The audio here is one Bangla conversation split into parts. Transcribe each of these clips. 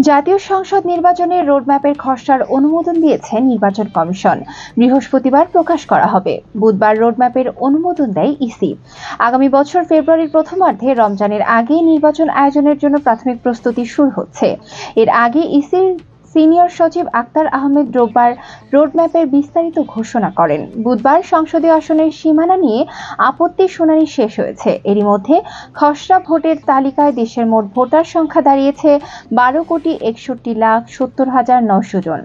জাতীয় সংসদ নির্বাচনের রোডম্যাপের খসড়ার অনুমোদন দিয়েছে নির্বাচন কমিশন। বৃহস্পতিবার প্রকাশ করা হবে। বুধবার রোডম্যাপের অনুমোদন দেয় ইসি। আগামী বছর ফেব্রুয়ারির প্রথমার্ধে রমজানের আগে নির্বাচন আয়োজনের জন্য প্রাথমিক প্রস্তুতি শুরু হচ্ছে। এর আগে ইসির সিনিয়র সচিব আক্তার আহমেদ রোববার রোডম্যাপের বিস্তারিত ঘোষণা করেন। বুধবার সংসদীয় আসনের সীমানা নিয়ে আপত্তি শুনানি শেষ হয়েছে। এরই মধ্যে খসড়া ভোটের তালিকায় দেশের মোট ভোটার সংখ্যা দাঁড়িয়েছে বারো কোটি একষট্টি লাখ সত্তর হাজার নশো জন।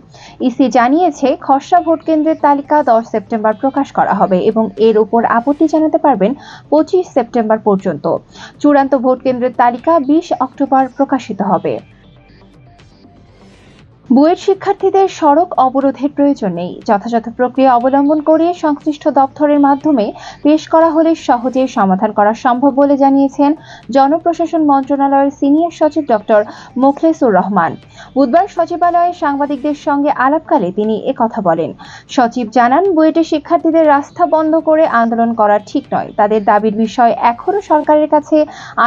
ইসি জানিয়েছে, খসড়া ভোট কেন্দ্রের তালিকা দশ সেপ্টেম্বর প্রকাশ করা হবে এবং এর উপর আপত্তি জানাতে পারবেন পঁচিশ সেপ্টেম্বর পর্যন্ত। চূড়ান্ত ভোট কেন্দ্রের তালিকা বিশ অক্টোবর প্রকাশিত হবে। বুয়েট শিক্ষার্থীদের সড়ক অবরোধের প্রয়োজন নেই। যথাযথ প্রক্রিয়া অবলম্বন করে সংশ্লিষ্ট দপ্তরের মাধ্যমে পেশ করা হলে সহজে সমাধান করা সম্ভব বলে জানিয়েছেন জনপ্রশাসন মন্ত্রণালয়ের সিনিয়র সচিব ডক্টর মোখলেসুর রহমান। বুধবার সচিবালয়ে সাংবাদিকদের সঙ্গে আলাপকালে তিনি একথা বলেন। সচিব জানান বুয়েটের শিক্ষার্থীদের রাস্তা বন্ধ করে আন্দোলন করা ঠিক নয়। তাদের দাবির বিষয় এখনও সরকারের কাছে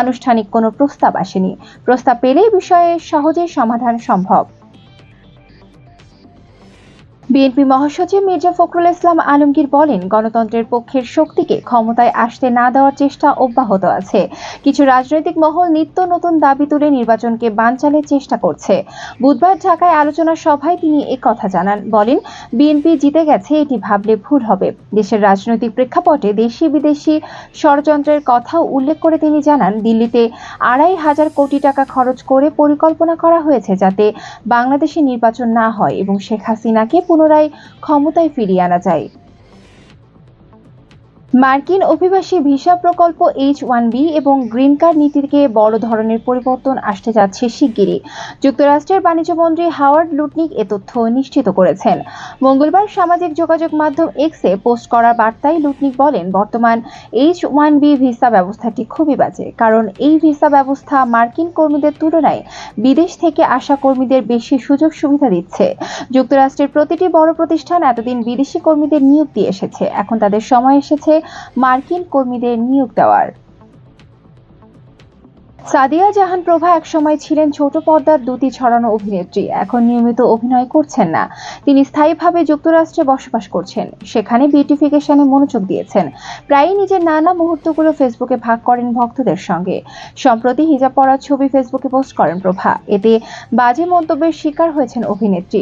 আনুষ্ঠানিক কোনো প্রস্তাব আসেনি। প্রস্তাব পেলেই বিষয়ে সহজেই সমাধান সম্ভব। বিএনপি মহাসচিব মির্জা ফখরুল ইসলাম আলমগীর বলেন, গণতন্ত্রের পক্ষের শক্তিকে ক্ষমতায় আসতে না দেওয়ার চেষ্টা অব্যাহত আছে। কিছু রাজনৈতিক মহল নিত্য নতুন দাবি তুলে নির্বাচনকে বানচালের চেষ্টা করছে। বুধবার ঢাকায় আলোচনা সভায় তিনি কথা জানান। বলেন, বিএনপি জিতে গেছে, এটি ভাবলে ভুল হবে। দেশের রাজনৈতিক প্রেক্ষাপটে দেশি বিদেশি ষড়যন্ত্রের কথাও উল্লেখ করে তিনি জানান, দিল্লিতে আড়াই হাজার কোটি টাকা খরচ করে পরিকল্পনা করা হয়েছে যাতে বাংলাদেশে নির্বাচন না হয় এবং শেখ হাসিনাকে পুনরায় ক্ষমতায় ফিরিয়ে আনা যায়। মার্কিন অভিবাসী ভিসা প্রকল্প এইচ ওয়ান বি এবং গ্রিন কার্ড নীতিকে বড় ধরনের পরিবর্তন আসতে যাচ্ছে শিগগিরই। যুক্তরাষ্ট্রের বাণিজ্য মন্ত্রী হাওয়ার্ড লুটনিক এ তথ্য নিশ্চিত করেছেন। মঙ্গলবার সামাজিক যোগাযোগ মাধ্যম এক্সে পোস্ট করা বার্তায় লুটনিক বলেন, বর্তমান এইচ ওয়ান বি ভিসা ব্যবস্থাটি খুবই বাজে, কারণ এই ভিসা ব্যবস্থা মার্কিন কর্মীদের তুলনায় বিদেশ থেকে আসা কর্মীদের বেশি সুযোগ সুবিধা দিচ্ছে। যুক্তরাষ্ট্রের প্রতিটি বড় প্রতিষ্ঠান এতদিন বিদেশি কর্মীদের নিয়োগ দিয়ে এসেছে, এখন তাদের সময় এসেছে মার্কিন কর্মীদের নিয়োগ দেওয়ার। সাদিয়া জাহান প্রভা একসময় ছিলেন ছোট পর্দার দুটি ছড়ানো অভিনেত্রী। এখন নিয়মিত অভিনয় করছেন না। তিনি স্থায়ীভাবে যুক্তরাষ্ট্রে বসবাস করছেন। সেখানে বিউটিফিকেশনে মনোযোগ দিয়েছেন। প্রায়ই নিজের নানা মুহূর্তগুলো ফেসবুকে ভাগ করেন ভক্তদের সঙ্গে। সম্প্রতি হিজাব পরার ছবি ফেসবুকে পোস্ট করেন প্রভা। এতে বাজে মন্তব্যের শিকার হয়েছেন অভিনেত্রী।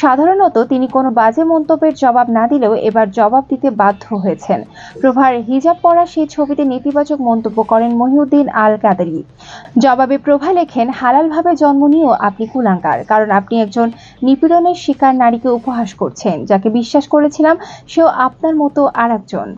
সাধারণত তিনি কোনো বাজে মন্তব্যের জবাব না দিলেও এবার জবাব দিতে বাধ্য হয়েছেন। প্রভার হিজাব পরা সেই ছবিতে নেতিবাচক মন্তব্য করেন মহিউদ্দিন আল কাদেরি জবাবে প্রভা লেখেন, হালালভাবে জন্ম নিয়েও আপনি কুলাঙ্কার কারণ আপনি একজন নিপীড়নের শিকার নারীকে উপহাস করছেন, যাকে বিশ্বাস করেছিলাম সেও আপনার মতো আর একজন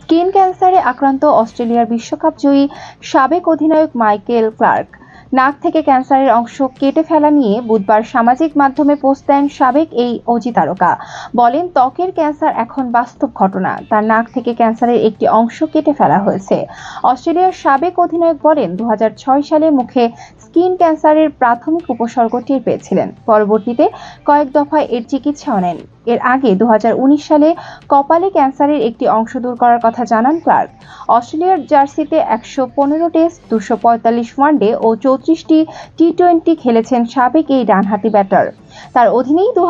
স্কিন ক্যান্সারে আক্রান্ত অস্ট্রেলিয়ার বিশ্বকাপ জয়ী সাবেক অধিনায়ক মাইকেল ক্লার্ক। নাক থেকে ক্যান্সারের অংশ কেটে ফেলা নিয়ে বুধবার সামাজিক মাধ্যমে পোস্ট দেন সাবেক এই অজি তারকা। বলেন, ত্বকের ক্যান্সার এখন বাস্তব ঘটনা। তার নাক থেকে ক্যান্সারের একটি অংশ কেটে ফেলা হয়েছে। অস্ট্রেলিয়ার সাবেক অধিনায়ক বলেন দু হাজার ছয় সালে মুখে স্কিন ক্যান্সারের প্রাথমিক উপসর্গ টের পেয়েছিলেন। পরবর্তীতে কয়েক দফায় এর চিকিৎসাও নেন। এর আগে দু হাজার উনিশ সালে কপালে ক্যান্সারের একটি অংশ দূর করার কথা জানান ক্লার্ক। অস্ট্রেলিয়ার জার্সিতে একশো পনেরো টেস্ট, দুশো পঁয়তাল্লিশ ওয়ানডে ও চৌত্রিশটি টি টোয়েন্টি খেলেছেন সাবেক এই ডানহাতি ব্যাটার। তার অধীনেই দু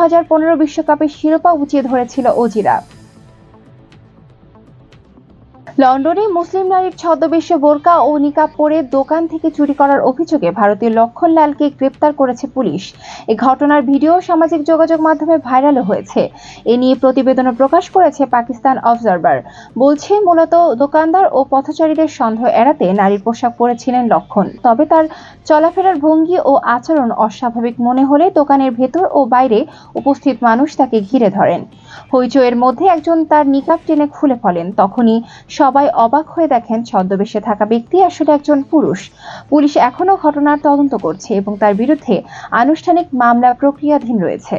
বিশ্বকাপের শিরোপা উঁচিয়ে ধরেছিল অজিরা লন্ডনে মুসলিম নারীর ছদ্মবেশে বোরকা ও নিকাব পরে দোকান থেকে চুরি করার অভিযোগে ভারতীয় লক্ষণ লালকে গ্রেপ্তার করেছে পুলিশ। এ ঘটনার ভিডিও সামাজিক যোগাযোগ মাধ্যমে ভাইরালও হয়েছে। এ নিয়ে প্রতিবেদনও প্রকাশ করেছে পাকিস্তান অবজারভার। বলছে, মূলত দোকানদার ও পথচারীদের সন্দেহ এড়াতে নারীর পোশাক পরেছিলেন লক্ষণ। তবে তার চলাফেরার ভঙ্গি ও আচরণ অস্বাভাবিক মনে হলে দোকানের ভেতর ও বাইরে উপস্থিত মানুষ তাকে ঘিরে ধরেন। হইচইয়ের মধ্যে একজন তার নিকাব টেনে খুলে ফেলেন। তখনই সবাই অবাক হয়ে দেখেন ছদ্মবেশে থাকা ব্যক্তি আসলে একজন পুরুষ। পুলিশ এখনও ঘটনার তদন্ত করছে এবং তার বিরুদ্ধে আনুষ্ঠানিক মামলা প্রক্রিয়াধীন রয়েছে।